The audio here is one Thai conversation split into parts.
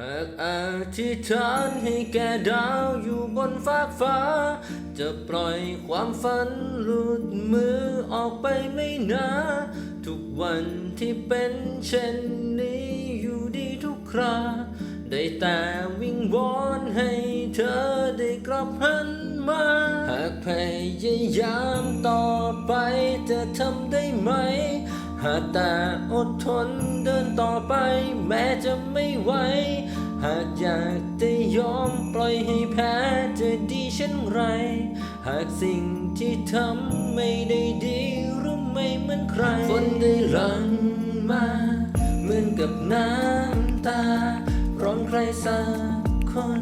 หากอธิษฐานให้แก่ดาวอยู่บนฟากฟ้า จะปล่อยความฝันหลุดมือออกไปไม่นา ทุกวันที่เป็นเช่นนี้อยู่ดีทุกครา ได้แต่วิงวอนให้เธอได้กลับหันมา หากพยายามต่อไปจะทำได้ไหมหากแต่อดทนเดินต่อไปแม้จะไม่ไหวากอยากจะยอมปล่อยให้แพ้จะดีเช่นไร หากสิ่งที่ทำไม่ได้ดีหรือไม่เหมือนใครฝนได้หลังมาเหมือนกับน้ำตา ร้องใครสักคน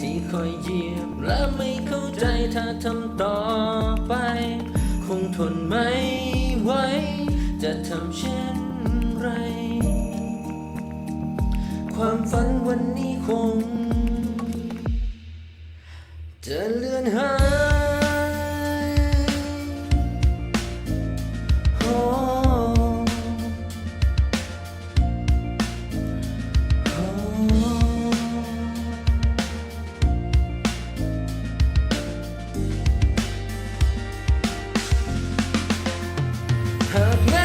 ที่คอยเยียบและไม่เข้าใจถ้าทำต่อไป คงทนไม่ไหวจะทำเช่นไร ความฝันวันนี้คง จะเลือนหายโอ้หาก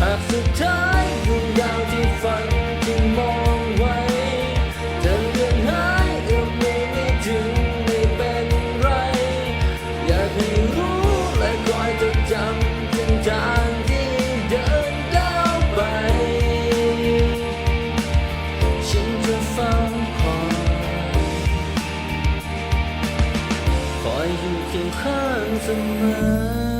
หากสุดท้ายดวงดาวที่ฝันที่มองไว้จะเลือนหายเอื้อมมือไม่ถึงไม่เป็นไร อยากให้รู้และคอยจดจำเส้นทางที่เดินก้าวไป ฉันจะเฝ้าคอยคอยอยู่เคียงข้างเสมอ